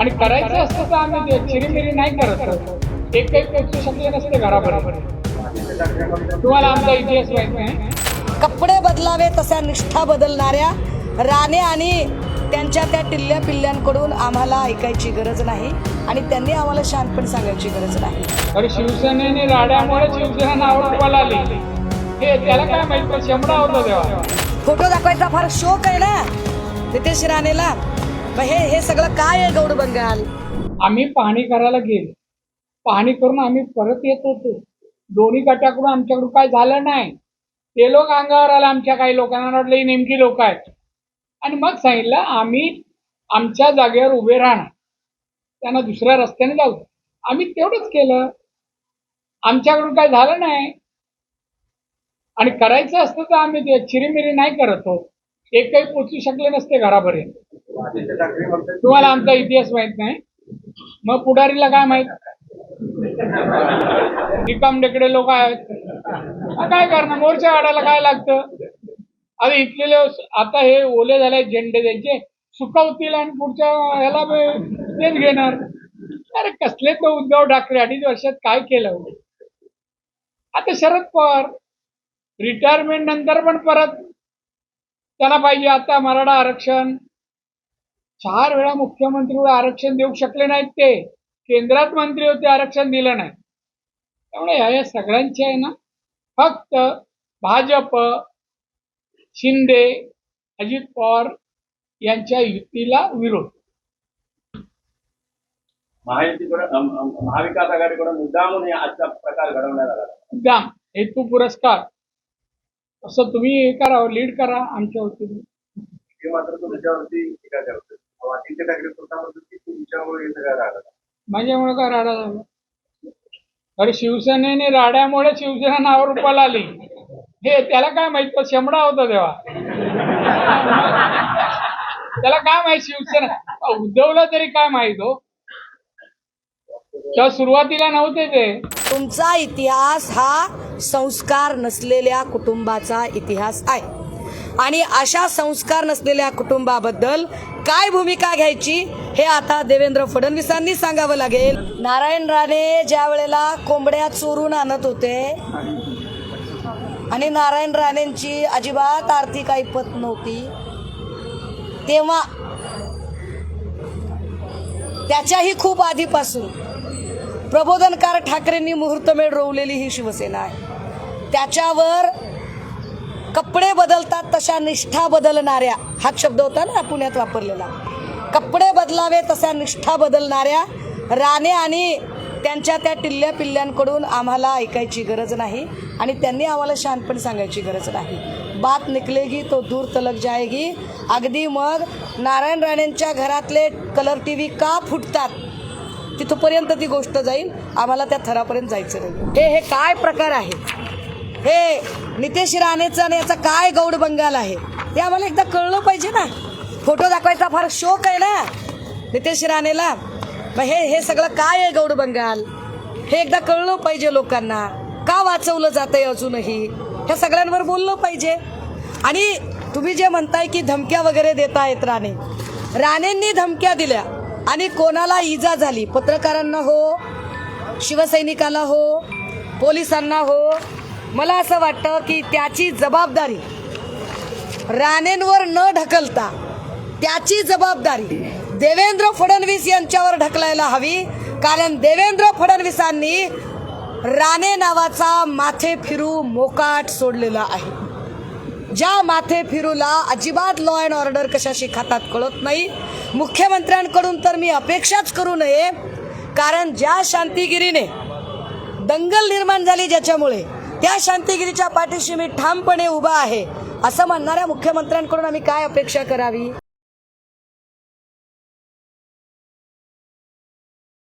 आणि करायचं असतं तर आम्ही ते चिरीमिरी नाही करत एक काही पोचू शकले नसते घरापर्यंत. तुम्हाला आमचा इतिहास माहीत नाही. कपडे बदलावे तशा निष्ठा बदलणाऱ्या राणे आणि त्यांच्या त्या टिल्ल्या पिल्ल्यांकडून आम्हाला ऐकायची गरज नाही आणि त्यांनी आम्हाला शांतपणे सांगायची गरज नाही. अरे शिवसेनेने राड्यामुळे शिवसेना नावावर आली. हे त्याला काय माहीत होता तेव्हा फोटो दाखवायचा फार शोक आहे ना? नितेश राणेला. मग हे हे सगळं काय आहे गौड बंगाल? आम्ही पाहणी करायला गेलो. पाहणी करून आम्ही परत येत होतो. दोन्ही गटाकडून आमच्याकडून काय झालं नाही. ते लोक अंगावर आले आमच्या काही लोकांना वाटलं ही नेमकी लोक आहेत. आणि मग सांगितलं आम्ही आमच्या जागेवर उभे राहणार. त्यांना दुसऱ्या रस्त्याने जाऊ आम्ही तेवढंच केलं. आमच्याकडून काय झालं नाही. आणि करायचं असतं तर आम्ही चिरीमिरी नाही करत हो एक काही पोचू शकले नसते घरापर्यंत. तुम्हाला आमचा इतिहास माहीत नाही. मग पुढारीला काय माहीत? निकामडेकडे लोक आहेत. काय करणार? मोर्चा काढायला काय लागतं? अरे इथले आता हे ओले झाले झेंडे त्यांचे. सुकवतील आणि पुढच्या ह्याला तेच घेणार. अरे कसले तो उद्धव ठाकरे अडीच वर्षात काय केलं? आता शरद पवार रिटायरमेंट नंतर पण परत त्याला पाहिजे. आता मराठा आरक्षण चार वेळा मुख्यमंत्री आरक्षण देऊ शकले नाहीत ते. केंद्रात मंत्री होते आरक्षण दिलं नाही. त्यामुळे ह्या या सगळ्यांचे आहे ना फक्त भाजप शिंदे अजित पवार यांच्या युतीला विरोध. महाविकास आघाडीकडे मुद्दामून हे आजचा प्रकार घडवण्यात आला. दाम हेतू पुरस्कार. असं तुम्ही हे करा लीड करा आमच्या वतीने हे मात्र तुमच्यावरती टीका करतो आदित्य ठाकरे स्वतः म्हणतात की तुमच्यामुळे हे सगळं राहिलं माझ्यामुळे काय राडा झाला अरे शिवसेनेने राड्यामुळे शिवसेना नावावर रुपाला आली हे त्याला काय माहीत? पण शेंबडा होता तेव्हा. त्याला काय माहीत शिवसेना? उद्धवला तरी काय माहीत हो? तेव्हा सुरुवातीला नव्हते ते. तुमचा इतिहास हा संस्कार नसलेल्या कुटुंबाचा इतिहास आहे. आणि अशा संस्कार नसलेल्या कुटुंबाबद्दल काय भूमिका घ्यायची हे आता देवेंद्र फडणवीसांनी सांगावं लागेल. नारायण राणे ज्या वेळेला कोंबड्या चोरून आणत होते आणि नारायण राणेंची अजिबात आर्थिक ऐपत नव्हती तेव्हा त्याच्याही खूप आधीपासून प्रबोधनकार ठाकरेंनी मुहूर्तमेढ रोवलेली ही शिवसेना आहे. त्याच्यावर कपडे बदलतात तशा निष्ठा बदलणाऱ्या. हा शब्द होता ना पुण्यात वापरलेला. कपडे बदलावे तशा निष्ठा बदलणाऱ्या. राणे आणि त्यांच्या त्या टिल्ल्या पिल्ल्यांकडून आम्हाला ऐकायची गरज नाही आणि त्यांनी आम्हाला शांतपणे सांगायची गरज नाही. बात निकलेगी तो दूर तलक जाएगी. अगदी मग नारायण राणेंच्या घरातले कलर टी व्ही का फुटतात? तिथपर्यंत ती गोष्ट जाईल. आम्हाला त्या थरापर्यंत जायचं नाही. हे हे काय प्रकार आहे हे नितेश राणेचा आणि याचा काय गौड बंगाल आहे? ते आम्हाला एकदा कळलं पाहिजे ना. फोटो दाखवायचा फार शोक आहे ना. नितेश राणेला. मग हे हे सगळं काय आहे गौड बंगाल? हे एकदा कळलं पाहिजे लोकांना. का वाचवलं जातंय अजूनही? ह्या सगळ्यांवर बोललं पाहिजे. आणि तुम्ही जे म्हणताय की धमक्या वगैरे देता आहेत राणे. राणेंनी धमक्या दिल्या आणि कोणाला इजा झाली? पत्रकारांना हो शिवसैनिकाला हो पोलिसांना हो मला असं वाटतं की त्याची जबाबदारी राणेंवर न ढकलता त्याची जबाबदारी देवेंद्र फडणवीस यांच्यावर ढकलायला हवी. कारण देवेंद्र फडणवीसांनी राणे नावाचा माथे फिरू मोकाट सोडलेला आहे. ज्या माथे फिरूला अजिबात लॉ अँड ऑर्डर कशाशी खातात कळत नाही. मुख्यमंत्र्यांकडून तर मी अपेक्षाच करू नये. कारण ज्या शांतिगिरीने दंगल निर्माण झाली ज्याच्यामुळे त्या शांतिगिरीच्या पाठीशी मी ठामपणे उभा आहे. असं म्हणणाऱ्या मुख्यमंत्र्यांकडून आम्ही काय अपेक्षा करावी?